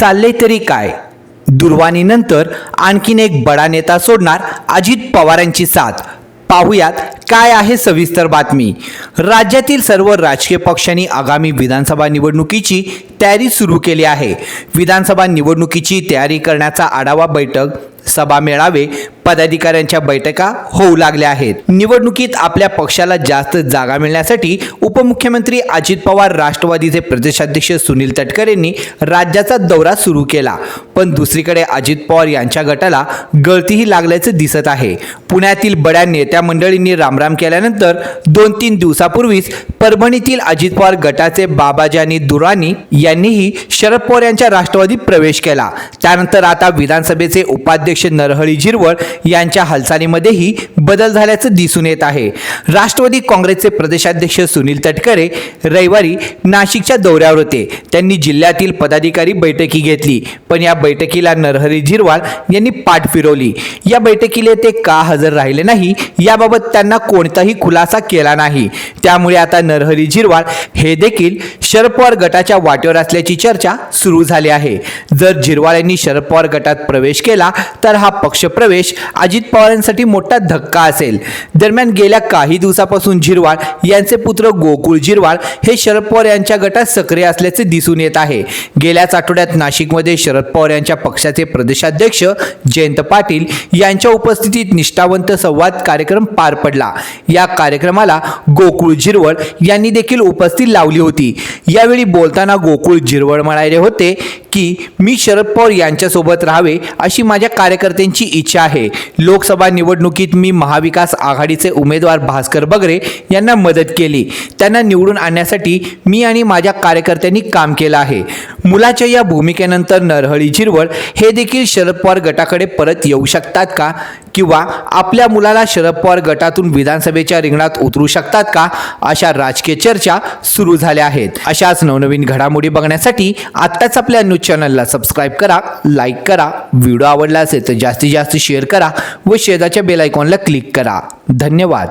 चालले तरी काय? दुर्वाणीनंतर आणखीन एक बडा नेता सोडणार अजित पवारांची साथ. पाहुयात काय आहे सविस्तर बातमी. राज्यातील सर्व राजकीय पक्षांनी आगामी विधानसभा निवडणुकीची तयारी सुरू केली आहे. विधानसभा निवडणुकीची तयारी करण्याचा आढावा बैठक सभा मेळावे पदाधिकाऱ्यांच्या बैठका होऊ लागल्या आहेत. निवडणुकीत आपल्या पक्षाला जास्त जागा मिळण्यासाठी उपमुख्यमंत्री अजित पवार राष्ट्रवादीचे प्रदेशाध्यक्ष सुनील तटकरेंनी राज्याचा दौरा सुरू केला. पण दुसरीकडे अजित पवार यांच्या गटाला गळतीही लागल्याचं दिसत आहे. पुण्यातील बड्या नेत्या मंडळींनी रामराम केल्यानंतर दोन तीन दिवसापूर्वीच परभणीतील अजित पवार गटाचे बाबाजानी दुरानी यांनीही शरद पवार यांच्या राष्ट्रवादीत प्रवेश केला. त्यानंतर आता विधानसभेचे उपाध्यक्ष नरहरी झिरवळ यांच्या हालचालीमध्येही बदल झाल्याचं दिसून येत आहे. राष्ट्रवादी काँग्रेसचे प्रदेशाध्यक्ष सुनील तटकरे रविवारी नाशिकच्या दौऱ्यावर होते. त्यांनी जिल्ह्यातील पदाधिकारी बैठकी घेतली. पण या बैठकीला नरहरी झिरवाळ यांनी पाठ फिरवली. या बैठकीला ते का हजर राहिले नाही याबाबत त्यांना कोणताही खुलासा केला नाही. त्यामुळे आता नरहरी झिरवाळ हे देखील शरद पवार गटाच्या वाटेवर असल्याची चर्चा सुरू झाली आहे. जर झिरवाळ यांनी शरद पवार गटात प्रवेश केला तर हा पक्षप्रवेश अजित पवारांसाठी मोठा धक्का असेल. दरम्यान गेल्या काही दिवसापासून झिरवाळ यांचे पुत्र गोकुळ झिरवाळ हे शरद पवार यांच्या गटात सक्रिय असल्याचे दिसून येत आहे. गेल्याच आठवड्यात नाशिकमध्ये शरद पवार यांच्या पक्षाचे प्रदेशाध्यक्ष जयंत पाटील यांच्या उपस्थितीत निष्ठावंत संवाद कार्यक्रम पार पडला. या कार्यक्रमाला गोकुळ झिरवळ यांनी देखील उपस्थित लावली होती. यावेळी बोलताना गोकुळ झिरवळ म्हणाले होते. की मी शरद पवार यांच्यासोबत राहावे अशी माझ्या कार्यकर्त्यांची इच्छा आहे. लोकसभा निवडणुकीत मी महाविकास आघाडीचे उमेदवार भास्कर बगरे यांना मदत केली. त्यांना निवडून आणण्यासाठी मी आणि माझ्या कार्यकर्त्यांनी काम केलं आहे. मुलाच्या या भूमिकेनंतर नरहळी झिरवळ हे देखील शरद पवार गटाकडे परत येऊ शकतात का? किंवा आपल्या मुलाला शरद पवार गटातून विधानसभेच्या रिंगणात उतरू शकतात का? अशा राजकीय चर्चा सुरू झाल्या आहेत. अशाच नवनवीन घडामोडी बघण्यासाठी आत्ताच आपल्या न्यूज चॅनलला सबस्क्राईब करा लाईक करा. व्हिडिओ आवडला असेल तर जास्तीत जास्त शेअर करा व शेजारच्या बेल आयकॉनला क्लिक करा. धन्यवाद.